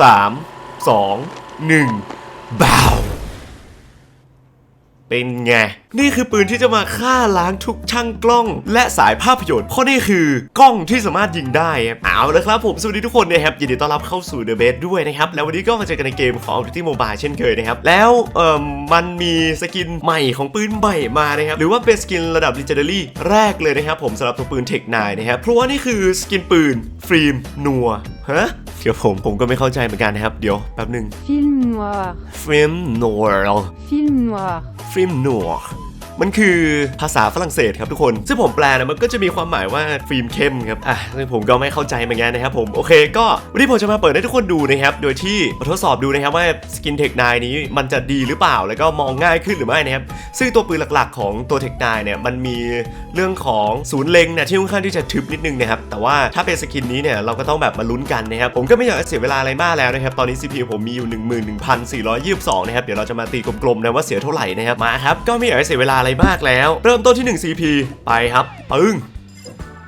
สามสองหนึ่งบ่าว เป็นไง นี่คือปืนที่จะมาฆ่าล้างทุกช่างกล้อง และสายภาพยนตร์เพราะนี่คือกล้องที่สามารถยิงได้ครับเอาละครับผมสวัสดีทุกคนนะครับยินดีต้อนรับเข้าสู่ The Base ด้วยนะครับ แล้ววันนี้ก็มาเจอกันในเกมของ Duty Mobile เช่นเคยนะครับ แล้วเอ่อมันมีสกินใหม่ของปืนใหม่มานะครับ หรือว่าเป็นสกินระดับ Legendary แรกเลยนะครับผมสำหรับตัวปืน Tech 9นะครับเพราะว่านี่คือสกินปืนฟิล์มนัวฮะเดี๋ยวผมผมก็ไม่เข้าใจเหมือนกันนะครับเดี๋ยวแป๊บหนึง Film noir. ฟิล์มนัว Film noir. ฟิล์มนัว film noir. มันคือภาษาฝรั่งเศสครับทุกคน ซึ่งผมแปลนะมันก็จะมีความหมายว่าฟิล์มเข้มครับอะซึ่งผมก็ไม่เข้าใจเหมือนกันนะครับผมโอเค ก็วันนี้ผมจะมาเปิดให้ทุกคนดูนะครับโดยที่มาทดสอบดูนะครับว่าสกินเทคไนนี้มันจะดีหรือเปล่าแล้วก็มองง่ายขึ้นหรือไม่นะครับซึ่งตัวปืนหลักๆ ของตัวเทคไนเนี่ยมันมีเรื่องของศูนย์เล็งเนี่ยที่ค่อนข้างที่จะทึบนิดนึงนะครับแต่ว่าถ้าเป็นสกินนี้เนี่ยเราก็ต้องแบบมาลุ้นกันนะครับผมก็ไม่อยากเสียเวลาอะไรมากแล้วนะครับตอนนี้ CPU ผมมีอยู่ 11,422นะครับเดี๋ยวเราจะมาตีกลมๆนะว่าเสียเท่าไหร่นะครับมาครับก็ไม่อยากเสียเวลาอะไรมากแล้ว เริ่มต้นที่ 1 CP ไปครับปึ้ง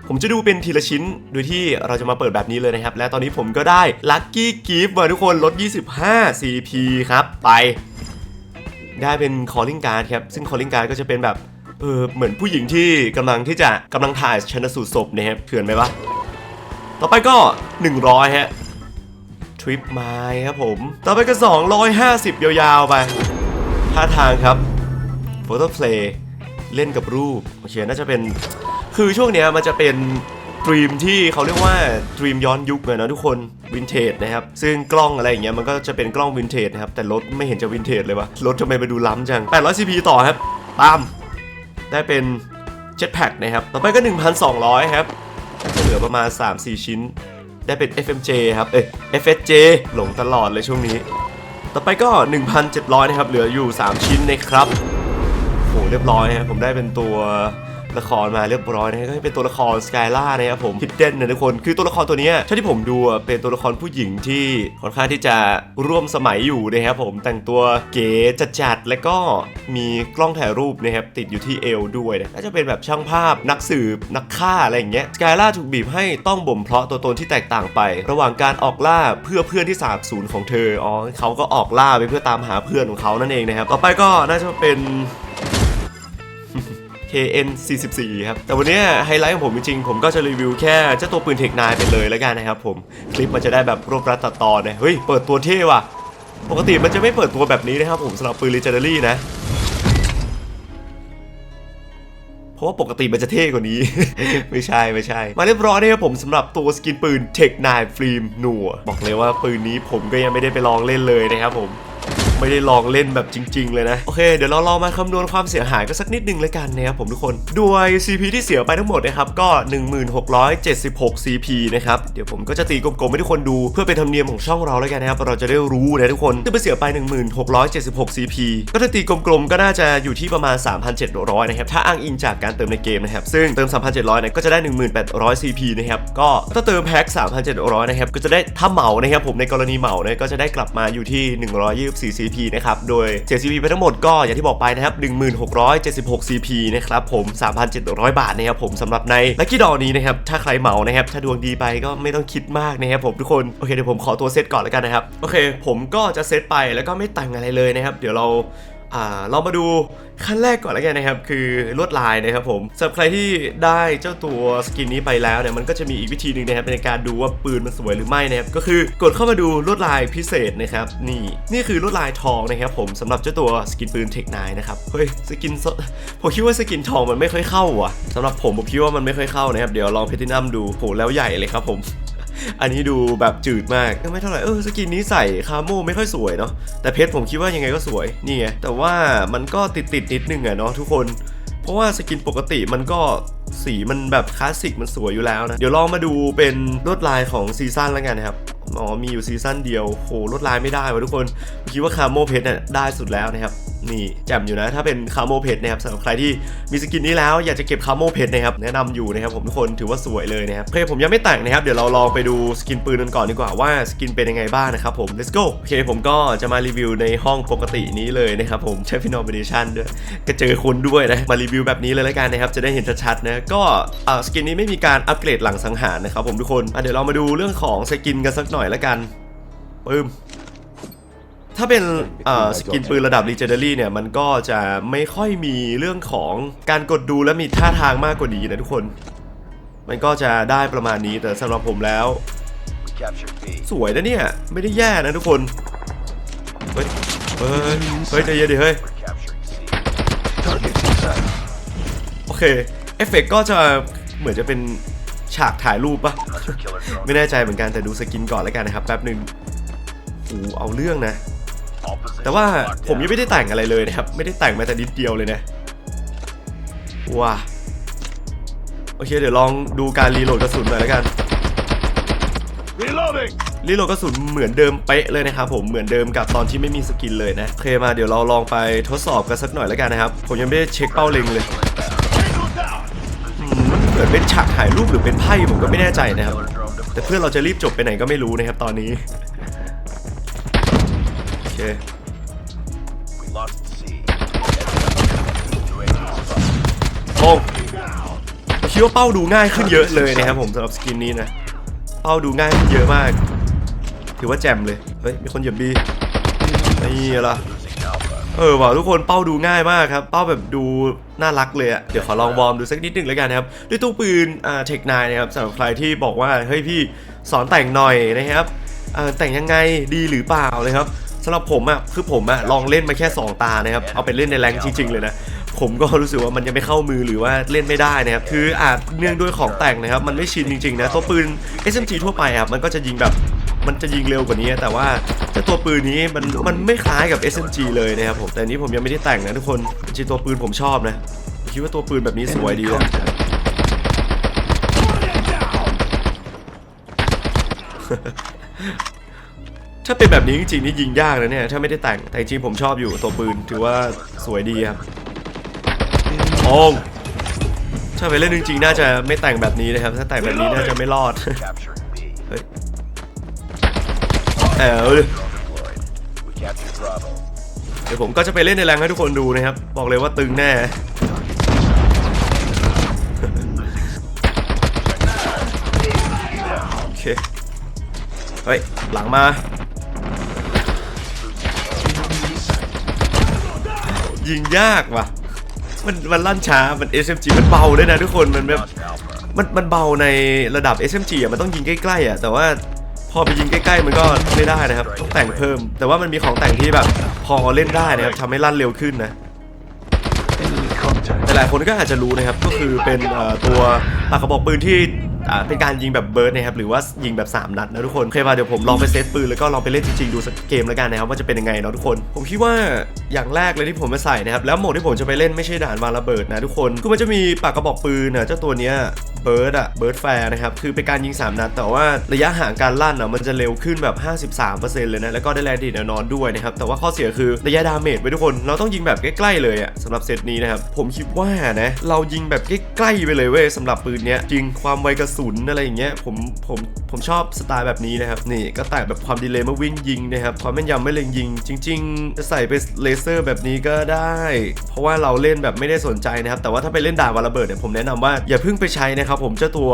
ผมจะดูเป็นทีละชิ้นโดยที่เราจะมาเปิดแบบนี้เลยนะครับ และตอนนี้ผมก็ได้ Lucky Gift มาทุกคนลด 25 CP ครับ ไป ได้เป็น calling card ครับ ซึ่ง calling card ก็จะเป็นแบบเออเหมือนผู้หญิงที่กำลังที่จะกำลังถ่ายชนสูตรศพนะครับเถื่อนไหมวะต่อไปก็ 100 ฮะ ทริปไม้ครับผม ต่อไปก็ 250 ยาวๆไปท่าทางครับ โฟโต้เพลย์เล่นกับรูปโอเคน่าจะเป็นคือช่วงเนี้ยมันจะเป็นดรีมที่เขาเรียกว่าดรีมย้อนยุคเลยนะทุกคนวินเทจนะครับซึ่งกล้องอะไรอย่างเงี้ยมันก็จะเป็นกล้องวินเทจนะครับแต่รถไม่เห็นจะวินเทจเลยวะรถทำไมไปดูล้ำจัง 800 CP ต่อครับปามได้เป็นเจ็ตแพ็กนะครับต่อไปก็ 1,200 ครับจะเหลือประมาณ 3-4 ชิ้น ได้เป็น FMJ ครับเอ้ย FSJ หลงตลอดเลยช่วงนี้ ต่อไปก็ 1,700 นะครับเหลืออยู่ 3 ชิ้นนะครับ เรียบร้อยนะครับผมได้เป็นตัวละครมาเรียบร้อยนะก็เป็นตัวละครสกายล่านะครับผมฮิดเด้นนะทุกคนคือตัวละครตัวนี้เท่าที่ผมดูเป็นตัวละครผู้หญิงที่ค่อนข้างที่จะร่วมสมัยอยู่นะครับผมแต่งตัวเก๋จัดๆและก็มีกล้องถ่ายรูปนะครับติดอยู่ที่เอวด้วยนะน่าจะเป็นแบบช่างภาพนักสืบนักฆ่าอะไรอย่างเงี้ยสกายล่าถูกบีบให้ต้องบ่มเพาะตัวตนที่แตกต่างไป ระหว่างการออกล่าเพื่อเพื่อนที่สาบสูญของเธออ๋อเขาก็ออกล่าไปเพื่อตามหาเพื่อนของเขานั่นเองนะครับต่อไปก็น่าจะเป็น KN 44 ครับ แต่วันนี้ไฮไลท์ของผมจริงๆ ผมก็จะรีวิวแค่เจ้าตัวปืนเทคนายไปเลยแล้วกันนะครับผม คลิปมันจะได้แบบรวบรัดตัดตอนนะเฮ้ย เปิดตัวเท่ว่ะ ปกติมันจะไม่เปิดตัวแบบนี้นะครับผมสำหรับปืน Legendary นะ เพราะว่าปกติมันจะเท่กว่านี้ ไม่ใช่ไม่ใช่ มาเรียบร้อยนะครับผมสำหรับตัวสกินปืน Tech 9 Flame หนัวบอกเลยว่าปืนนี้ผมก็ยังไม่ได้ไปลองเล่นเลยนะครับผม ไม่ได้ลองเล่นแบบจริง ๆ เลยนะ โอเค เดี๋ยวเราลองมาคำนวณความเสียหายก็สักนิดนึงเลยกันนะครับผมทุกคน ด้วย CP ที่เสียไปทั้งหมดนะครับก็ 1676 CP นะครับเดี๋ยวผมก็จะตีกลมๆให้ทุกคนดูเพื่อเป็นธรรมเนียมของช่องเราแล้วกันนะครับเราจะได้รู้นะทุกคนที่ไปเสียไป 1676 CP ก็ถ้าตีกลมๆก็น่าจะอยู่ที่ประมาณ 3,700นะครับถ้าอ้างอิงจากการเติมในเกมนะครับซึ่งเติม 3,700เนี่ยก็จะได้ 1,800 CP นะครับก็ถ้าเติมแพ็ค3,700นะครับก็จะได้ถ้าเหมานะครับผมในกรณีเหมาเนี่ยก็จะได้กลับมาอยู่ที่ 124 CP CP นะครับ โดยเสีย CP ไปทั้งหมดก็อย่างที่บอกไปนะครับ 1676 CP นะครับผม 3,700 บาทนะครับผมสำหรับในลัคกี้ดอนี้นะครับ ถ้าใครเหมานะครับ ถ้าดวงดีไปก็ไม่ต้องคิดมากนะครับผมทุกคน โอเคเดี๋ยวผมขอตัวเซตก่อนแล้วกันนะครับ โอเค ผมก็จะเซตไปแล้วก็ไม่แต่งอะไรเลยนะครับ เดี๋ยวเรา เรามาดูขั้นแรกก่อนแล้วกันนะครับ คือลวดลายนะครับผมสำหรับใครที่ได้เจ้าตัวสกินนี้ไปแล้วเนี่ยมันก็จะมีอีกวิธีหนึ่งนะครับในการดูว่าปืนมันสวยหรือไม่นะครับก็คือกดเข้ามาดูลวดลายพิเศษนะครับนี่นี่คือลวดลายทองนะครับผมสำหรับเจ้าตัวสกินปืนเทคนายนะครับเฮ้ยสกินผมคิดว่าสกินทองมันไม่ค่อยเข้าว่ะสำหรับผมผมคิดว่ามันไม่ค่อยเข้านะครับเดี๋ยวลองเพทินัมดูโหแล้วใหญ่เลยครับผม อันนี้ดูแบบจืดมากก็ไม่เท่าไหร่เออสกินนี้ใส่คาโมไม่ค่อยสวยเนาะแต่เพชรผมคิดว่ายังไงก็สวยนี่ไงแต่ว่ามันก็ติดติดๆนิดนึงอะเนาะทุกคน เพราะว่าสกินปกติมันก็สีมันแบบคลาสสิกมันสวยอยู่แล้วนะ เดี๋ยวลองมาดูเป็นลวดลายของซีซั่นแล้วกันนะครับอ๋อมีอยู่ซีซั่นเดียวโหลวดลายไม่ได้วะทุกคนคิดว่าคาโมเพชรเนี่ยได้สุดแล้วนะครับ นี่แจ่มอยู่นะ ถ้าเป็นคาโมเพชนะครับสำหรับใครที่มีสกินนี้แล้วอยากจะเก็บคาโมเพชนะครับแนะนำอยู่นะครับผมทุกคนถือว่าสวยเลยนะครับโอเคผมยังไม่แต่งนะครับเดี๋ยวเราลองไปดูสกินปืนกันก่อนดีกว่าว่าสกินเป็นยังไงบ้างนะครับผม let's go โอเคผมก็จะมารีวิวในห้องปกตินี้เลยนะครับผมใช้ฟินอมิเนชันด้วยก็เจอคนด้วยนะมารีวิวแบบนี้เลยแล้วกันนะครับจะได้เห็นชัดๆนะก็สกินนี้ไม่มีการอัปเกรดหลังสังหารนะครับผมทุกคนเดี๋ยวเรามาดูเรื่องของสกินกันสักหน่อยแล้วกันปึ้ม ถ้าเป็นเอ่อสกินปืนระดับ Legendary เนี่ย มันก็จะไม่ค่อยมีเรื่องของการกดดูและมีท่าทางมากกว่านี้นะทุกคน มันก็จะได้ประมาณนี้แต่สำหรับผมแล้ว We captured B. สวยนะเนี่ย ไม่ได้แย่นะทุกคน เฮ้ย เฮ้ย เฮ้ยใจเย็นดิเฮ้ย We're capturing C. Target in sight. โอเค เอฟเฟกต์ก็จะเหมือนจะเป็นฉากถ่ายรูปปะ Hunter killer drone. ไม่แน่ใจเหมือนกันแต่ดูสกินก่อนแล้วกันนะครับแป๊บหนึ่งโอ้เอาเรื่องนะ All positions แต่ว่า locked ผมยัง down. ไม่ได้แต่งอะไรเลยนะครับ ไม่ได้แต่งแม้แต่นิดเดียวเลยนะว้าโอเค เดี๋ยวลองดูการรีโหลดกระสุนหน่อยแล้วกัน Reloading. รีโหลดกระสุนเหมือนเดิมเป๊ะเลยนะครับผมเหมือนเดิมกับตอนที่ไม่มีสกินเลยนะโอเคมาเดี๋ยวเราลองไปทดสอบกันสักหน่อยแล้วกันนะครับ ผมยังไม่ได้เช็คเป้าเล็งเลย Tango down. อืมมันเหมือนเป็นฉากถ่ายรูปหรือเป็นไพ่ผมก็ไม่แน่ใจนะครับ Killer drone แต่ deployed. เพื่อนเราจะรีบจบไปไหนก็ไม่รู้นะครับตอนนี้โอเค คิดว่าเป้าดูง่ายขึ้นเยอะเลยนะครับผมสำหรับสกินนี้นะ เป้าดูง่ายขึ้นเยอะมาก ถือว่าแจ่มเลย เฮ้ย มีคนเหยียบบีนี่ละเออว่ะทุกคนเป้าดูง่ายมากครับ เป้าแบบดูน่ารักเลยอะเดี๋ยวขอลองวอร์มดูสักนิดหนึ่งแล้วกันนะครับ ด้วยตู้ปืนอ่าเทคนายนะครับสำหรับใครที่บอกว่า เฮ้ยพี่สอนแต่งหน่อยนะครับแต่งยังไงดีหรือเปล่าเลยครับสำหรับผมอะคือผมอะลองเล่นมาแค่ 2 ตานะครับ เอาไปเล่นในแรงจริง ๆ เลยนะ ผมก็รู้สึกว่ามันยังไม่เข้ามือหรือว่าเล่นไม่ได้นะครับคืออาจเนื่องด้วยของแต่งนะครับ มันไม่ชินจริงๆนะตัวปืน SMG ทั่วไปอะมันก็จะยิงแบบมันจะยิงเร็วกว่านี้ แต่ว่าเจ้าตัวปืนนี้มันมันไม่คล้ายกับ SMG เลยนะครับผมแต่นี้ผมยังไม่ได้แต่งนะทุกคนจริงๆตัวปืนผมชอบนะคิดว่าตัวปืนแบบนี้สวยดีนะถ้าเป็นแบบนี้จริงๆนี่ยิงยากนะเนี่ยถ้าไม่ได้แต่งแต่จริงๆผมชอบอยู่ตัวปืนถือว่าสวยดีครับ โองถ้าไปเล่นจริงๆน่าจะไม่แต่งแบบนี้นะครับ ถ้าแต่งแบบนี้น่าจะไม่รอด เฮ้ยเออ Drone deployed. We captured Bravo. เดี๋ยวผมก็จะไปเล่นในแรงให้ทุกคนดูนะครับ บอกเลยว่าตึงแน่ โอเค เฮ้ย หลังมายิงยากว่ะ มันมันลั่นช้า มัน SMG มันเบาด้วยนะทุกคน มันแบบ Lost Alpha. มันมันเบาในระดับ SMG อะ มันต้องยิงใกล้ๆอะ แต่ว่าพอไปยิงใกล้ๆ มันก็ไม่ได้นะครับ ต้องแต่งเพิ่ม แต่ว่ามันมีของแต่งที่แบบ พอเล่นได้นะครับทำให้ลั่นเร็วขึ้นนะแต่หลายคนก็อาจจะรู้นะครับ ก็คือเป็นเอ่อตัวปากกระบอกปืนที่อ่า เป็นการยิงแบบเบิร์ดนะครับหรือว่ายิงแบบ 3 นัดนะทุกคนโอเคมาเดี๋ยวผมลองไปเซตปืนแล้วก็ลองไปเล่นจริงๆดูสักเกมแล้วกันนะครับว่าจะเป็นยังไงเนาะทุกคน ผมคิดว่าอย่างแรกเลยที่ผมมาใส่นะครับแล้วโหมดที่ผมจะไปเล่นไม่ใช่ด่านวางระเบิดนะทุกคนคือมันจะมีปากกระบอกปืนนะเจ้าตัวเนี้ยเบิร์ดอะเบิร์ดแฟร์นะครับคือเป็นการยิง 3 นัด แต่ว่าระยะห่างการลั่นอะมันจะเร็วขึ้นแบบ 53%เลยนะแล้วก็ได้แรงดีดแนวนอนด้วยนะครับแต่ว่าข้อเสียคือระยะดาเมจไปทุกคน เราต้องยิงแบบใกล้ๆเลยอะสำหรับเซตนี้นะครับผมคิดว่านะเรายิงแบบใกล้ๆไปเลยเว้ยสำหรับปืนเนี้ยจริงความไวกระสุนอะไรอย่างเงี้ยผมผมผมชอบสไตล์แบบนี้นะครับนี่ก็แต่แบบความดีเลย์เมื่อวิ่งยิงนะครับความแม่นยำไม่เล็งยิง จริง ๆ จะใส่ไปเลเซอร์แบบนี้ก็ได้ เพราะว่าเราเล่นแบบไม่ได้สนใจนะครับ แต่ว่าถ้าไปเล่นด่านวาระเบิดเนี่ยผมแนะนำว่าอย่าเพิ่งไปใช้นะครับผมเจ้าตัว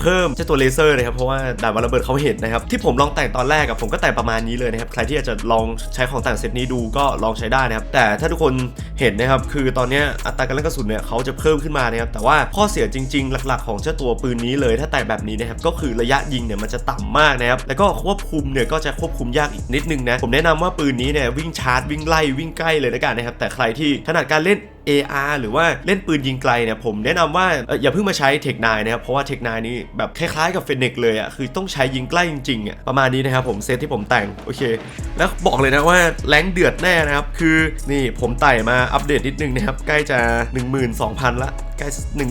เพิ่มเจ้าตัวเลเซอร์นะครับเพราะว่าด่านวาระเบิดเขาเห็นนะครับที่ผมลองแต่งตอนแรกอะผมก็แต่งประมาณนี้เลยนะครับใครที่อยากจะลองใช้ของแต่งเซตนี้ดูก็ลองใช้ได้นะครับแต่ถ้าทุกคนเห็นนะครับคือตอนนี้อัตราการลั่นกระสุนเนี่ยเขาจะเพิ่มขึ้นมานะครับแต่ว่าข้อเสียจริง ๆ หลัก ๆ ของเจ้าตัวปืนนี้เลยถ้าแต่งแบบนี้นะครับก็คือระยะยิงเนี่ยมันจะต่ำมากนะครับแล้วก็ควบคุมเนี่ยก็จะควบคุมยากอีกนิดนึงนะผมแนะนำว่าปืนนี้เนี่ยวิ่งชาร์จวิ่งไล่วิ่งใกล้เลยนะกันนะครับแต่ใครที่ถนัดการเล่น AR หรือว่าเล่นปืนยิงไกลเนี่ยผมแนะนำว่าอย่าเพิ่งมาใช้เทคนายนะครับเพราะว่าเทคนายนี้แบบคล้ายๆกับเฟนเนกเลยอะคือต้องใช้ยิงใกล้จริงๆอะประมาณนี้นะครับผมเซตที่ผมแต่งโอเค แล้วบอกเลยนะว่าแรงเดือดแน่นะครับคือนี่ผมไต่มาอัปเดตนิดนึงนะครับใกล้จะ 12,000ละ ใกล้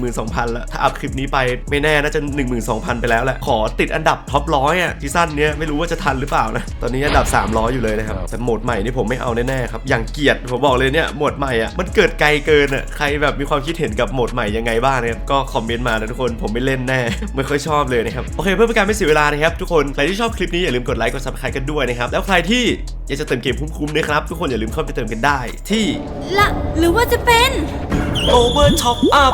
12,000ละถ้าอัพคลิปนี้ไปไม่แน่น่าจะ12,000ไปแล้วแหละ ขอติดอันดับท็อปร้อยอะซีซั่นเนี้ยไม่รู้ว่าจะทันหรือเปล่านะ ตอนนี้อันดับ 300 อยู่เลยนะครับแต่โหมดใหม่นี่ผมไม่เอาแน่ๆครับ อย่างเกลียดผมบอกเลยเนี่ยโหมดใหม่อะมันเกิดไกลเกินอะใครแบบมีความคิดเห็นกับโหมดใหม่ยังไงบ้างนะครับก็คอมเมนต์มานะทุกคนผมไม่เล่นแน่ไม่ค่อยชอบเลยนะครับโอเคเพื่อเป็นการไม่เสียเวลานะครับทุกคนใครที่ชอบคลิปนี้อย่าลืมกดไลค์กด subscribe กันด้วยนะครับแล้วใครที่อยากจะเติมเกมคุ้มๆนะครับทุกคนอย่าลืมเข้าไปเติมกันได้ที่ละหรือว่าจะเป็น Over Top Up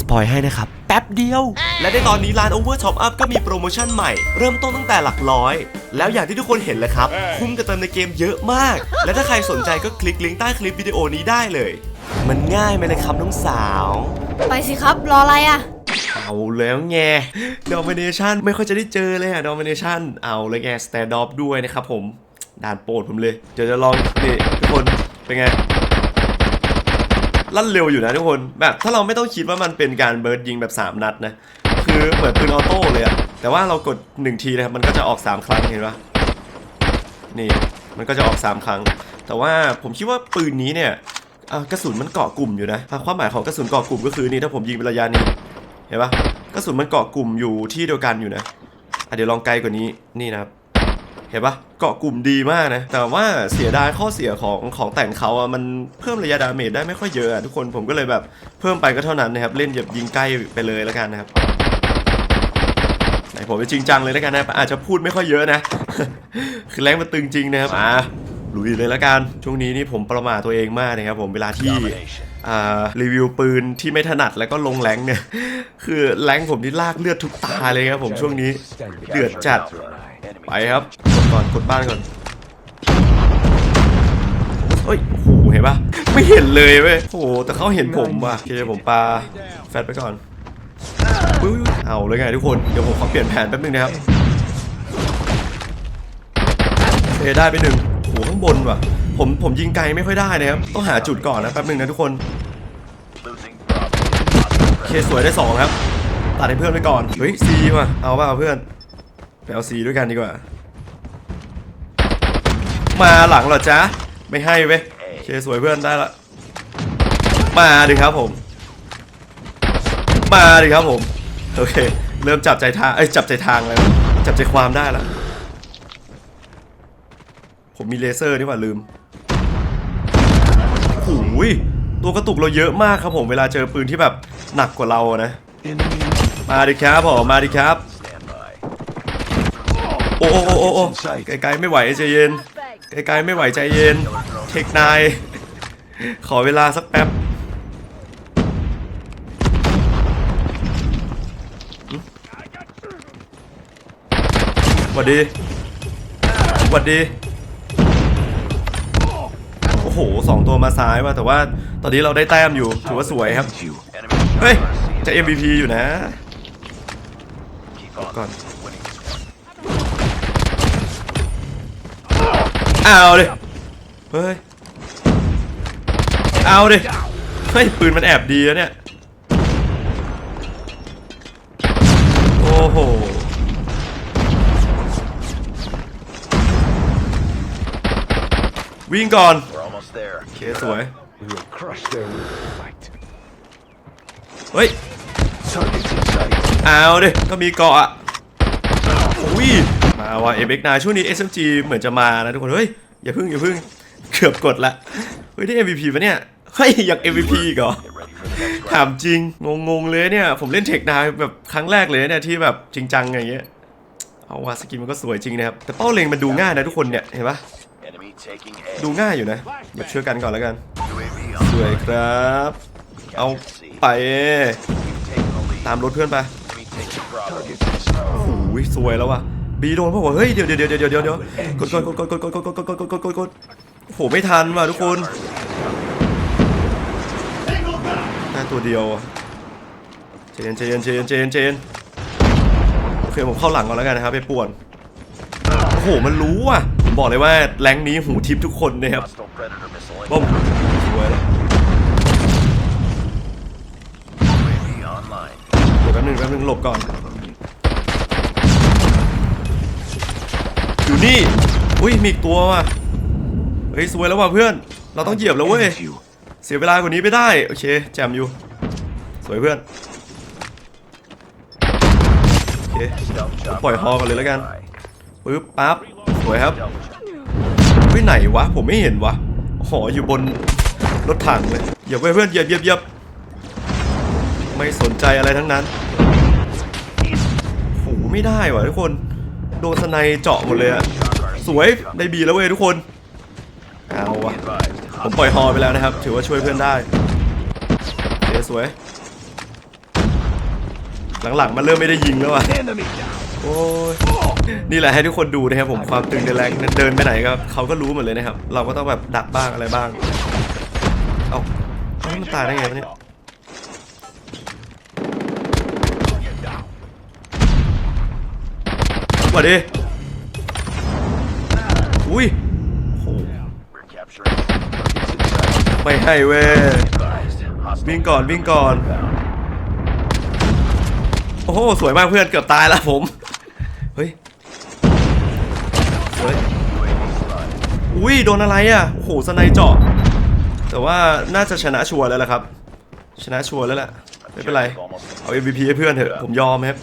สปอยให้นะครับ แป๊บเดียว และในตอนนี้ร้าน Over Top Up ก็มีโปรโมชั่นใหม่ เริ่มต้นตั้งแต่หลักร้อย แล้วอย่างที่ทุกคนเห็นแหละครับ คุ้มกับเติมในเกมเยอะมาก และถ้าใครสนใจก็คลิกลิงก์ใต้คลิปวิดีโอนี้ได้เลย มันง่ายไหมเลยครับน้องสาว ไปสิครับรออะไรอะ เอาแล้วไง Domination ไม่ค่อยจะได้เจอเลยอะ Domination เอาเลยไง Stand Off ด้วยนะครับผมด่านโปรดผมเลย เดี๋ยวจะลองนี่ทุกคนเป็นไง ลั่นเร็วอยู่นะทุกคน แบบถ้าเราไม่ต้องคิดว่ามันเป็นการเบิร์ดยิงแบบ 3 นัดนะ คือเหมือนปืนออโต้เลยอะแต่ว่าเรากด 1 ทีนะครับ มันก็จะออก 3 ครั้งเห็นปะนี่ มันก็จะออก 3 ครั้ง แต่ว่าผมคิดว่าปืนนี้เนี่ยกระสุนมันเกาะกลุ่มอยู่นะความหมายของกระสุนเกาะกลุ่มก็คือนี่ถ้าผมยิงเป็นระยะนี้ เห็นปะกระสุนมันเกาะกลุ่มอยู่ที่เดียวกันอยู่นะะเดี๋ยวลองไกลกว่านี้นี่นะครับ ห็นปะเกาะกลุ่มดีมากนะ แต่ว่าเสียดายข้อเสียของของแต่งเขาอะมันเพิ่มระยะดาเมจได้ไม่ค่อยเยอะอะทุกคนผมก็เลยแบบเพิ่มไปก็เท่านั้นนะครับ เล่นแบบยิงใกล้ไปเลยแล้วกันนะครับไหนผมไปจริงจังเลยแล้วกันนะอาจจะพูดไม่ค่อยเยอะนะ คือแรงมันตึงจริงนะครับอ่าลุยเลยแล้วกัน ช่วงนี้นี่ผมประมาทตัวเองมากนะครับผมเวลาที่อ่ารีวิวปืนที่ไม่ถนัดแล้วก็ลงแรงเนี่ย คือแรงผมนี่ลากเลือดทุกตาเลยครับผมช่วงนี้เดือดจัด ไปครับกดก่อนกดบ้านก่อนเฮ้ยโอ้โหเห็นปะไม่เห็นเลยเว้ยโอ้โหแต่เขาเห็นผมว่ะโอเคผมปาแฟดไปก่อนปึ๊บเอาเลยไงทุกคน เดี๋ยวผมขอเปลี่ยนแผนแป๊บนึงนะครับโอเคได้ไปหนึ่งโอ้โหข้างบนว่ะ ผมผมยิงไกลไม่ค่อยได้นะครับ ต้องหาจุดก่อนนะแป๊บนึงนะทุกคน Losing Bravo. โอเคสวยได้สองครับ ตัดให้เพื่อนไปก่อน เฮ้ยซีว่ะเอาเปล่าเพื่อน ไปเอาซีด้วยกันดีกว่า มาหลังเหรอจ๊ะ ไม่ให้เว้ยโอเคสวยเพื่อนได้ละ มาดิครับผม มาดิครับผม โอเค เริ่มจับใจทางเอ้ยจับใจทางแล้ว จับใจความได้แล้วผมมีเลเซอร์นี่หว่าลืมโอ้ยตัวกระตุกเราเยอะมากครับผมเวลาเจอปืนที่แบบหนักกว่าเราอะนะ มาดิครับผมมาดิครับ Stand by. โอ้โอ้โอ้โอ้ไกลๆไม่ไหวใจเย็นไกลๆไม่ไหวใจเย็น เทคนาย ขอเวลาสักแป๊บหวัดดีหวัดดี โอ้โหสองตัวมาซ้ายว่ะแต่ว่าตอนนี้เราได้แต้มอยู่ ถือว่าสวยครับ เฮ้ย จะ MVP อยู่นะ Keep on Gone. เอาดิเฮ้ยเอาดิเฮ้ยปืนมันแอบดีแล้วเนี่ยโอ้โหวิ่งก่อน We're almost there. โอเคสวย We will crush their will to fight. เฮ้ย Targets in sight. เอาดิก็มีเกาะอะอุ้ย มาว่ะ MX9 ช่วงนี้ SMG เหมือนจะมานะทุกคน เฮ้ย อย่าพึ่งอย่าพึ่งเกือบกดละ เฮ้ย ได้ MVP ปะเนี่ย เฮ้ย อยาก MVP อีกเหรอถามจริง งงๆเลยเนี่ย ผมเล่นเทคนาแบบครั้งแรกเลยเนี่ย ที่แบบจริงจังอย่างเงี้ยเอาว่าสกินมันก็สวยจริงนะครับ แต่เป้าเล็งมันดูง่ายนะทุกคนเนี่ย เห็นปะดูง่ายอยู่นะเดี๋ยวช่วยกันก่อนแล้วกัน สวยครับ เอาไป ตามรถเพื่อนไปโอ้ยสวยแล้วว่ะ บีโดนเพราะว่าเฮ้ยเดี๋ยวเดี๋ยวเดี๋ยวเดี๋ยวเดี๋ยวกดกดกดกดกดกดกดกดกดกดกดกดกดโหไม่ทันว่ะทุกคนได้ตัวเดียวเจนเจนเจนเจนเจนโอเคผมเข้าหลังก่อนแล้วกันนะครับไปป่วนโอ้โหมันรู้อะผมบอกเลยว่าแรงนี้หูทิพทุกคนนะครับบ้มสวยแล้ว UAV online. เดี๋ยวแป๊บนึงแป๊บนึงหลบก่อน อยู่ นี่อุ้ยมีอีกตัวว่ะเฮ้ยสวยแล้วว่ะเพื่อน เราต้องเหยียบแล้วเว้ยเสียเวลากว่านี้ไม่ได้โอเคแจมอยู่สวยเพื่อนโอเคปล่อยฮอกันเลยแล้วกันปึ๊บปั๊บสวยครับไปไหนวะผมไม่เห็นวะหออยู่บนรถถังเลยเหยียบไว้เพื่อนเหยียบเหยียบเหยียบไม่สนใจอะไรทั้งนั้นโหไม่ได้วะทุกคน โดนสไนเจาะหมดเลยอะสวยได้บีแล้วเว้ยทุกคน เอาวะผมปล่อยฮอไปแล้วนะครับ ถือว่าช่วยเพื่อนได้เดี๋ยวสวย หลังๆมันเริ่มไม่ได้ยิงแล้วอะโอ้ยนี่แหละให้ทุกคนดูนะครับผมความตึงในแรงเดินไปไหนก็เขาก็รู้หมดเลยนะครับ เราก็ต้องแบบดักบ้างอะไรบ้าง เอาเอ้ามันตายได้ไงวะเนี่ย มาดิอุ้ยโหไม่ให้เว้ยวิ่งก่อนวิ่งก่อน โอ้โหสวยมากเพื่อนเกือบตายแล้วผม เฮ้ยสวยอุ้ยโดนอะไรอะโอ้โหสไนเจาะแต่ว่าน่าจะชนะชัวร์แล้วล่ะครับ ชนะชัวร์แล้วแหละไม่เป็นไร เอา MVP ให้เพื่อนเถอะ ผมยอมครับ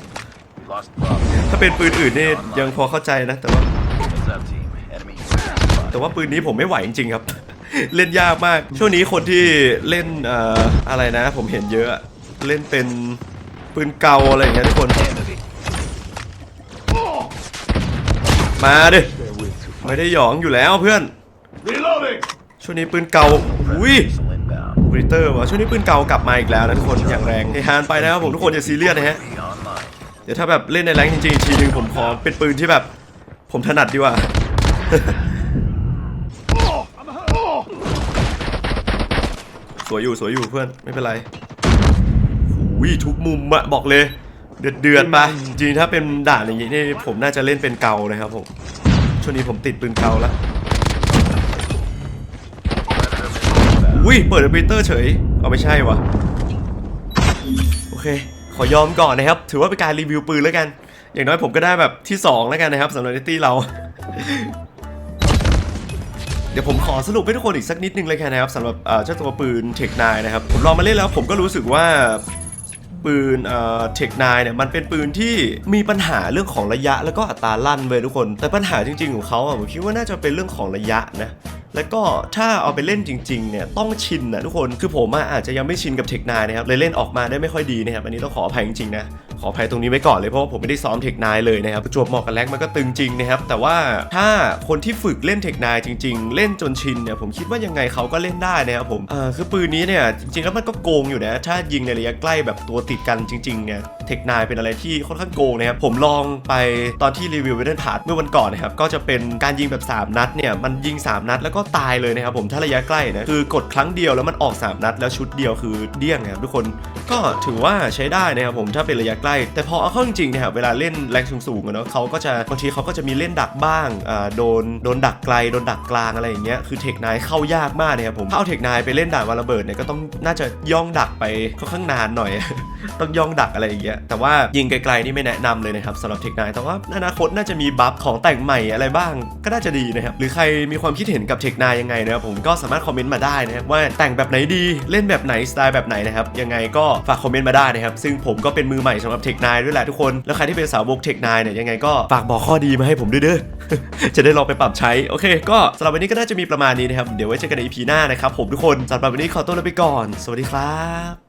ถ้าเป็นปืนอื่นนี่ยังพอเข้าใจนะแต่ว่าแต่ว่าปืนนี้ผมไม่ไหวจริงๆครับ เล่นยากมาก ช่วงนี้คนที่เล่นออะไรนะ ผมเห็นเยอะ เล่นเป็นปืนเก่าอะไรอย่างเงี้ยทุกคน มาดิไม่ได้หยองอยู่แล้วเพื่อน ช่วงนี้ปืนเก่าอุ้ยบริเตอร์วะช่วงนี้ปืนเก่ากลับมาอีกแล้วนะทุกคนอย่างแรงเฮฮานไปนะครับผมทุกคนอย่าซีเรียสนะฮะ เดี๋ยวถ้าแบบเล่นในแรงจริงๆอีกทีนึงผมขอเป็นปืนที่แบบ ผมถนัดดีกว่า สวยอยู่สวยอยู่เพื่อนไม่เป็นไรอุ้ยทุกมุมอะบอกเลย เดือดเดือดๆปจริงๆถ้าเป็นด่านอย่างนี้นี่ผมน่าจะเล่นเป็นเกานะครับผมช่วงนี้ผมติดปืนเกาแล้วอุ้ยเปิดคอมพิวเตอร์เฉย เอาไม่ใช่วะโอเค ขอยอมก่อนนะครับ ถือว่าเป็นการรีวิวปืนแล้วกัน อย่างน้อยผมก็ได้แบบที่ 2 แล้วกันนะครับสำหรับในตี้เรา เดี๋ยวผมขอสรุปให้ทุกคนอีกสักนิดนึงเลยกันนะครับสำหรับเจ้าตัวปืนเทคนายนะครับ ผมลองมาเล่นแล้วผมก็รู้สึกว่าปืนเอ่อเทคนายเนี่ยมันเป็นปืนที่มีปัญหาเรื่องของระยะแล้วก็อัตราลั่นเว้ยทุกคน แต่ปัญหาจริง ๆ ของเขาอะผมคิดว่าน่าจะเป็นเรื่องของระยะนะ แล้วก็ถ้าเอาไปเล่นจริงๆเนี่ยต้องชินนะทุกคนคือผมอาจจะยังไม่ชินกับเทคนายนะครับเลยเล่นออกมาได้ไม่ค่อยดีนะครับอันนี้ต้องขออภัยจริงๆนะขออภัยตรงนี้ไว้ก่อนเลยเพราะว่าผมไม่ได้ซ้อมเทคนายเลยนะครับประจวบเหมาะกับแรงมันก็ตึงจริงนะครับแต่ว่าถ้าคนที่ฝึกเล่นเทคนายจริง ๆ เล่นจนชินเนี่ยผมคิดว่ายังไงเขาก็เล่นได้นะครับผมเออคือปืนนี้เนี่ยจริงๆแล้วมันก็โกงอยู่นะถ้ายิงในระยะใกล้แบบตัวติดกันจริงๆเนี่ยเทคนายเป็นอะไรที่ค่อนข้างโกงนะครับผมลองไปตอนที่รีวิวเวเดนพาร์เมื่อวันก่อนนะครับก็จะเป็นการยิงแบบ 3 นัดเนี่ยมันยิง 3 นัดแล้วก็ตายเลยนะครับผมถ้าระยะใกล้นะคือกดครั้งเดียวแล้วมันออก 3 นัด แล้วชุดเดียวคือเดี้ยงนะครับทุกคนก็ถือว่าใช้ได้นะครับผมถ้าเป็นระยะใกล้ แต่พอเอาเข้าจริงๆนะครับเวลาเล่นแรงสูงๆอะเนาะเขาก็จะบางทีเขาก็จะมีเล่นดักบ้างอ่าโดนโดนดักไกลโดนดักกลางอะไรอย่างเงี้ยคือเทคนายเข้ายากมากนะครับผมถ้าเอาเทคนายไปเล่นด่านวาระเบิดเนี่ยก็ต้องน่าจะย่องดักไปค่อนข้างนานหน่อย ต้องย่องดักอะไรอย่างเงี้ยแต่ว่ายิงไกลๆนี่ไม่แนะนำเลยนะครับสำหรับเทคนายแต่ว่าอนาคตน่าจะมีบัฟของแต่งใหม่อะไรบ้างก็น่าจะดีนะครับหรือใครมีความคิดเห็นกับเทคนายยังไงนะครับผมก็สามารถคอมเมนต์มาได้นะครับว่าแต่งแบบไหนดีเล่นแบบไหนสไตล์แบบไหนนะครับยังไงก็ฝากคอมเมนต์มาได้นะครับซึ่งผมก็เป็นมือใหม่สำหรับเทคนายด้วยแหละทุกคนแล้วใครที่เป็นสาวกเทคนายเนี่ยยังไงก็ฝากบอกข้อดีมาให้ผมด้วยเด้อจะได้ลองไปปรับใช้โอเค ก็สำหรับวันนี้ก็น่าจะมีประมาณนี้นะครับเดี๋ยวไว้เจอกันใน EP หน้านะครับผมทุกคนสำหรับวันนี้ขอตัวลาไปก่อน สวัสดีครับ